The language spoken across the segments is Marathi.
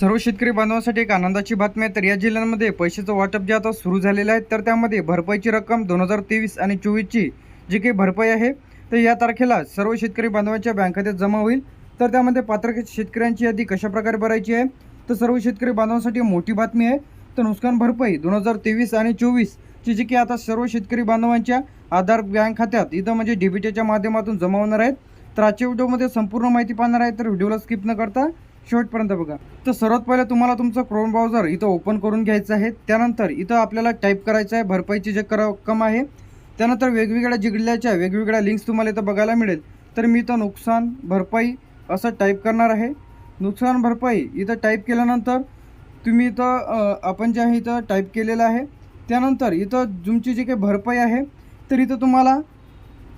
सर्व शेतकरी बांधवांसाठी एक आनंदाची बातमी आहे. तर या जिल्ह्यांमध्ये पैशाचं वाटप जे आता सुरू झालेलं आहे तर त्यामध्ये भरपाईची रक्कम दोन हजार तेवीस आणि चोवीसची जी काही भरपाई आहे तर या तारखेला सर्व शेतकरी बांधवांच्या बँक खात्यात जमा होईल. तर त्यामध्ये पात्र शेतकऱ्यांची यादी कशाप्रकारे भरायची आहे तर सर्व शेतकरी बांधवांसाठी मोठी बातमी आहे. तर नुकसान भरपाई दोन हजार तेवीस आणि चोवीसची जी की आता सर्व शेतकरी बांधवांच्या आधार बँक खात्यात इथं म्हणजे डीबीटीच्या माध्यमातून जमा होणार आहेत. तर आजच्या व्हिडिओमध्ये संपूर्ण माहिती पाहणार आहे तर व्हिडिओला स्किप न करता शेवटपर्यंत बघा. तर सर्वात पहिले तुम्हाला तुमचं क्रोम ब्राउझर इथं ओपन करून घ्यायचं आहे. त्यानंतर इथं आपल्याला टाईप करायचं आहे. भरपाईची जे कर रक्कम आहे त्यानंतर वेगवेगळ्या जिल्ह्याच्या वेगवेगळ्या लिंक्स तुम्हाला इथं बघायला मिळेल. तर मी इथं नुकसान भरपाई असं टाईप करणार आहे. नुकसान भरपाई इथं टाईप केल्यानंतर तुम्ही इथं आपण जे आहे इथं टाईप केलेलं आहे. त्यानंतर इथं तुमची जी काही भरपाई आहे तर इथं तुम्हाला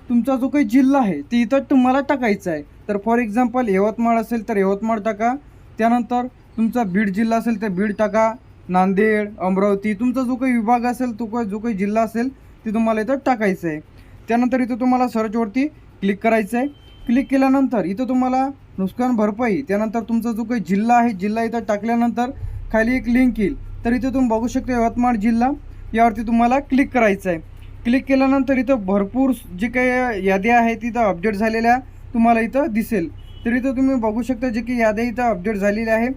तुमचा जो काही जिल्हा आहे ते इथं तुम्हाला टाकायचा आहे. तर फॉर एक्झाम्पल यवतमाळ असेल तर यवतमाळ टाका. त्यानंतर तुमचा बीड जिल्हा असेल तर बीड टाका. नांदेड अमरावती तुमचा जो काही विभाग असेल तो काही जो काही जिल्हा असेल ते तुम्हाला इथं टाकायचं आहे त्यानंतर इथं तुम्हाला सर्चवरती क्लिक करायचं आहे क्लिक केल्यानंतर इथं तुम्हाला नुकसान भरपाई त्यानंतर तुमचा जो काही जिल्हा आहे जिल्हा इथं टाकल्यानंतर खाली एक लिंक येईल. तर इथं तुम्ही बघू शकता यवतमाळ जिल्हा यावरती तुम्हाला क्लिक करायचं आहे क्लिक केल्यानंतर इथं भरपूर जे काही यादी आहे तिथं अपडेट झालेल्या तुम्हाला इथं दिसेल. तर इथं तुम्ही बघू शकता जे की याद्या इथं अपडेट झालेल्या आहे.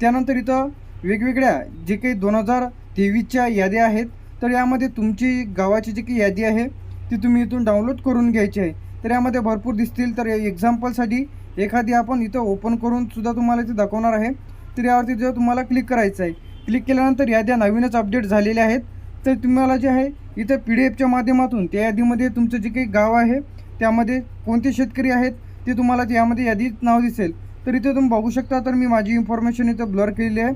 त्यानंतर इथं वेगवेगळ्या जे काही दोन हजार तेवीसच्या याद्या आहेत. तर यामध्ये तुमची गावाची जी काही यादी आहे ती तुम्ही इथून डाउनलोड करून घ्यायची आहे. तर यामध्ये भरपूर दिसतील. तर एक्झाम्पलसाठी एखादी आपण इथं ओपन करून सुद्धा तुम्हाला इथे दाखवणार आहे. तर यावरती जर तुम्हाला क्लिक करायचं आहे क्लिक केल्यानंतर याद्या नवीनच अपडेट झालेल्या आहेत. तर तुम्हाला जे आहे इथं पी डी एफच्या माध्यमातून त्या यादीमध्ये तुमचं जे काही गाव आहे त्यामध्ये कोणते शेतकरी आहेत ते तुम्हाला यामध्ये यादीत नाव दिसेल. तर इथे तुम्ही बघू शकता तर मी माझी इन्फॉर्मेशन इथं ब्लर केलेली आहे.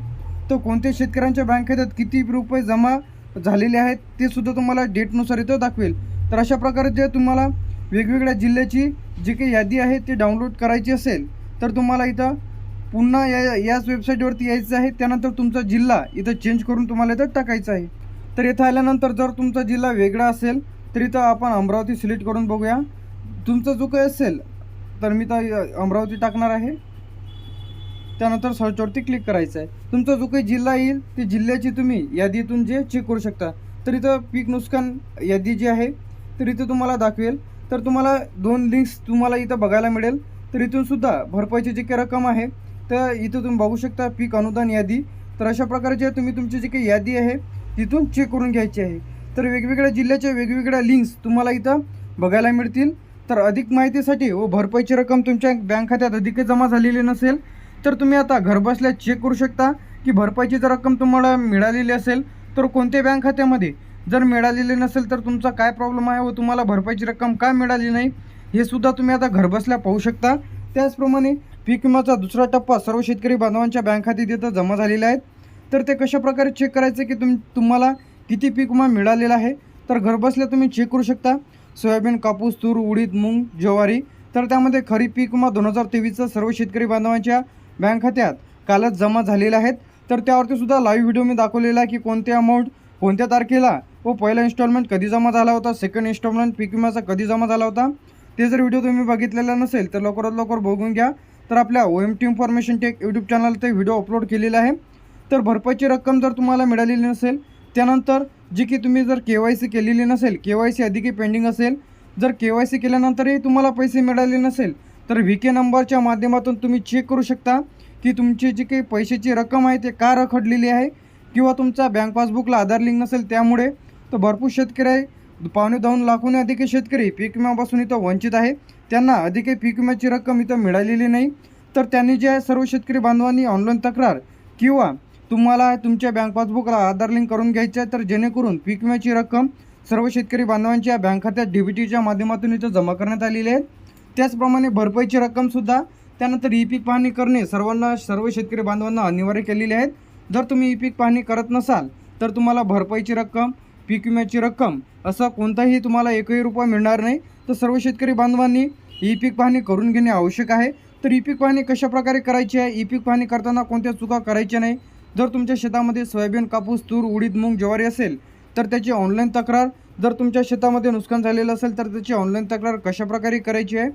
तर कोणत्या शेतकऱ्यांच्या बँक खात्यात किती रुपये जमा झालेले आहेत ते सुद्धा तुम्हाला डेटनुसार इथं दाखवेल. तर अशा प्रकारे जे तुम्हाला वेगवेगळ्या जिल्ह्याची जी काही यादी आहे ती डाउनलोड करायची असेल तर तुम्हाला इथं पुन्हा या याच वेबसाईटवरती यायचं आहे. त्यानंतर तुमचा जिल्हा इथं चेंज करून तुम्हाला इथं टाकायचा आहे. तर इथं आल्यानंतर जर तुमचा जिल्हा वेगळा असेल तर इथं आपण अमरावती सिलेक्ट करून बघूया. तुमचा जो काही असेल तर मी तर अमरावती टाकणार आहे. त्यानंतर सर्चवरती क्लिक करायचं आहे. तुमचा जो काही जिल्हा येईल ते जिल्ह्याची तुम्ही यादीतून जे चेक करू शकता. तर इथं पीक नुकसान यादी जी आहे तर इथं तुम्हाला दाखवेल. तर तुम्हाला दोन लिंक्स तुम्हाला इथं बघायला मिळेल. तर इथून सुद्धा भरपाईची जी काही रक्कम आहे तर इथं तुम्ही बघू शकता पीक अनुदान यादी. तर अशा प्रकारचे तुम्ही तुमची जी काही यादी आहे तिथून चेक करून घ्यायची आहे. तर वेगवेगळ्या जिल्ह्याच्या वेगवेगळ्या लिंक्स तुम्हाला इथं बघायला मिळतील. तर अधिक माहितीसाठी व भरपाईची रक्कम तुमच्या बँक खात्यात अधिक जमा झालेली नसेल तर तुम्ही आता घरबसल्या चेक करू शकता की भरपाईची जर रक्कम तुम्हाला मिळालेली असेल तर कोणत्या बँक खात्यामध्ये? जर मिळालेली नसेल तर तुमचा काय प्रॉब्लेम आहे व तुम्हाला भरपाईची रक्कम का मिळाली नाही हे सुद्धा तुम्ही आता घरबसल्या पाहू शकता. त्याचप्रमाणे पीक विमाचा दुसरा टप्पा सर्व शेतकरी बांधवांच्या बँक खात्यात इथं जमा झालेले आहेत तर ते कशा प्रकारे चेक करायचे की तुम तुम्हाला किती पीक विमा मिळालेला आहे? तर घरबसल्या तुम्ही चेक करू शकता. सोयाबीन कापूस तूर उडीद मूग ज्वारी. तर त्यामध्ये खरीप पीक विमा दोन हजार तेवीसचा सर्व शेतकरी बांधवांच्या बँक खात्यात कालच जमा झालेल्या आहेत. तर त्यावरती सुद्धा लाईव्ह व्हिडिओ मी दाखवलेला आहे की कोणत्या अमाऊंट कोणत्या तारखेला व पहिला इन्स्टॉलमेंट कधी जमा झाला होता सेकंड इन्स्टॉलमेंट पीक विमाचा कधी जमा झाला होता ते जर व्हिडिओ तुम्ही बघितलेला नसेल तर लवकरात लवकर बघून घ्या. तर आपल्या O M T information tech YouTube channel ते व्हिडिओ अपलोड केलेला आहे. तर भरपाईची रक्कम जर तुम्हाला मिळालेली नसेल त्यानंतर जी की तुम्ही जर के वाय सी केलेली नसेल के वाय सी अधिकही पेंडिंग असेल जर के वाय सी केल्यानंतरही तुम्हाला पैसे मिळाले नसेल तर व्ही के नंबरच्या माध्यमातून तुम्ही चेक करू शकता की तुमची जी काही पैशाची रक्कम आहे ते का रखडलेली आहे किंवा तुमचा बँक पासबुकला आधार लिंक नसेल त्यामुळे तर भरपूर शेतकरी आहे. पावणे दोन लाखहून अधिक शेतकरी पीक विम्यापासून इथं वंचित आहे. त्यांना अधिक पीक विम्याची रक्कम इथं मिळालेली नाही. तर त्यांनी जे आहे सर्व शेतकरी बांधवांनी ऑनलाईन तक्रार किंवा तुम्हाला तुमच्या बँक पासबुकला आधार लिंक करून घ्यायचं आहे तर जेणेकरून पीक विम्याची रक्कम सर्व शेतकरी बांधवांच्या बँक खात्यात डी बी टीच्या माध्यमातून इथं जमा करण्यात आलेली आहे. त्याचप्रमाणे भरपाईची रक्कमसुद्धा त्यानंतर ई पीक पाहणी करणे सर्वांना सर्व शेतकरी बांधवांना अनिवार्य केलेले आहेत जर तुम्ही ई पीक पाहणी करत नसाल तर तुम्हाला भरपाईची रक्कम पीक विम्याची रक्कम असा कोणताही तुम्हाला एकही रुपया मिळणार नाही. तर सर्व शेतकरी बांधवांनी ई पीक पाहणी करून घेणे आवश्यक आहे. तर ई पीक पाहणी कशाप्रकारे करायची आहे? ई पीक पाहणी करताना कोणत्या चुका करायच्या नाही? जर तुमच्या शेतामध्ये सोयाबीन कापूस तूर उडीद मूग ज्वारी असेल तर त्याची ऑनलाईन तक्रार. जर तुमच्या शेतामध्ये नुकसान झालेलं असेल तर त्याची ऑनलाईन तक्रार कशाप्रकारे करायची आहे?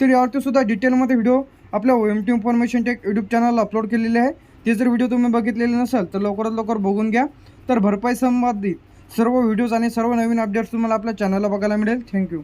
तर यावरती सुद्धा डिटेलमध्ये व्हिडिओ आपल्या O M T information tech YouTube चॅनलला अपलोड केलेले आहे. ते जर व्हिडिओ तुम्ही बघितलेले नसेल तर लवकरात लवकर बघून घ्या. तर भरपाई संबंधित सर्व व्हिडिओज आणि सर्व नवीन अपडेट्स तुम्हाला आपल्या चॅनलला बघायला मिळेल. थँक्यू